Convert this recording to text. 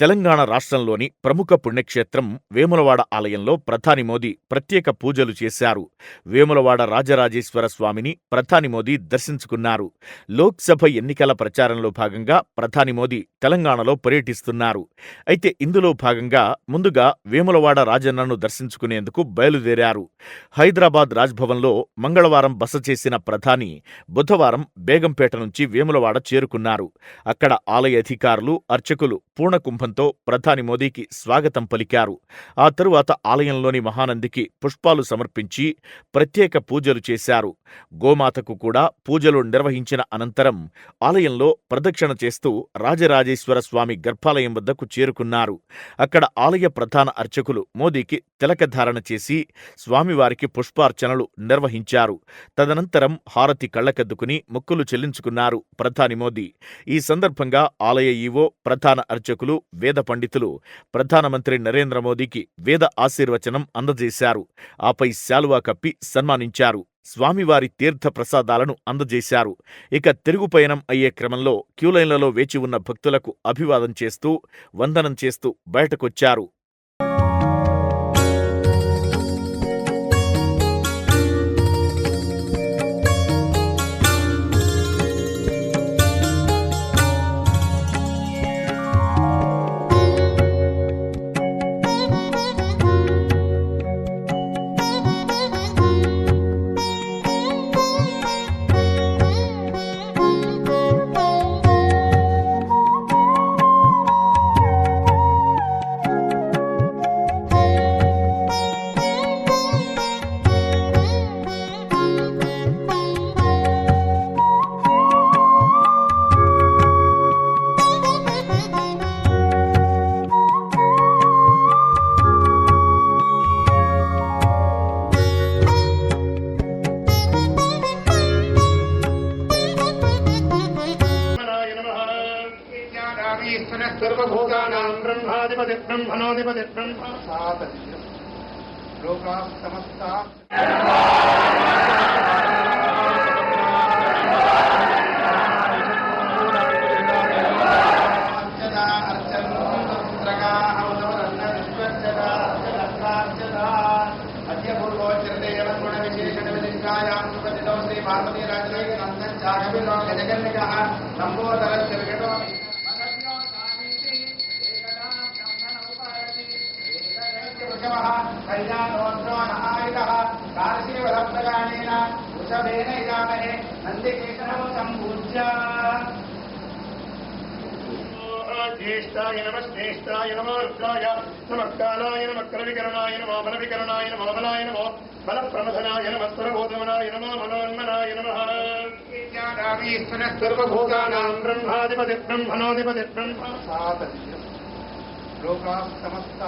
తెలంగాణ రాష్ట్రంలోని ప్రముఖ పుణ్యక్షేత్రం వేములవాడ ఆలయంలో ప్రధాని మోదీ ప్రత్యేక పూజలు చేశారు. వేములవాడ రాజరాజేశ్వర స్వామిని ప్రధాని మోదీ దర్శించుకున్నారు. లోక్సభ ఎన్నికల ప్రచారంలో భాగంగా ప్రధాని మోదీ తెలంగాణలో పర్యటిస్తున్నారు. అయితే ఇందులో భాగంగా ముందుగా వేములవాడ రాజన్నను దర్శించుకునేందుకు బయలుదేరారు. హైదరాబాద్ రాజ్భవన్లో మంగళవారం బస చేసిన ప్రధాని బుధవారం బేగంపేట నుంచి వేములవాడ చేరుకున్నారు. అక్కడ ఆలయ అధికారులు అర్చకులు పూర్ణకుంభంతో ప్రధాని మోదీకి స్వాగతం పలికారు. ఆ తరువాత ఆలయంలోని మహానందికి పుష్పాలు సమర్పించి ప్రత్యేక పూజలు చేశారు. గోమాతకు కూడా పూజలు నిర్వహించిన అనంతరం ఆలయంలో ప్రదక్షిణ చేస్తూ రాజరాజేశ్వర స్వామి గర్భాలయం వద్దకు చేరుకున్నారు. అక్కడ ఆలయ ప్రధాన అర్చకులు మోదీకి తిలకధారణ చేసి స్వామివారికి పుష్పార్చనలు నిర్వహించారు. తదనంతరం హారతి కళ్ళకద్దుకుని మొక్కులు చెల్లించుకున్నారు ప్రధాని మోదీ. ఈ సందర్భంగా ఆలయ ఈవో ప్రధాన అర్చకులు వేద పండితులు ప్రధానమంత్రి నరేంద్ర మోదీకి వేద ఆశీర్వచనం అందజేశారు. ఆపై శాలువా కప్పి సన్మానించారు. స్వామివారి తీర్థ ప్రసాదాలను అందజేశారు. ఇక తిరుగు పయనం అయ్యే క్రమంలో క్యూలైన్లలో వేచి ఉన్న భక్తులకు అభివాదం చేస్తూ వందనం చేస్తూ బయటకొచ్చారు. ज्ञानामीश्वरः सर्वभूतानां ब्रह्माधिपति ब्रह्मणोऽधिपति ब्रह्म सातत्यम् लोकाः समस्ताः अर्चना अर्चनो रुद्रगाः उदवरन्न विश्वज्जना अर्चनत्रार्चना अद्य पूर्वोच्चरते गुणविशेषणविलिङ्गायां सुपतितो కళ్యాణోద్రో నహాయుధ కాశీవరప్రగాణేన వృషభేన ఇదామహే నందికేశవం నమో బలవికరణాయ నమో బలాయ నమో మనోన్మనాయ నమ। బ్రహ్మాధిపతి బ్రహ్మణోధిపతి బ్రహ్మ। సాత లోకా సమస్త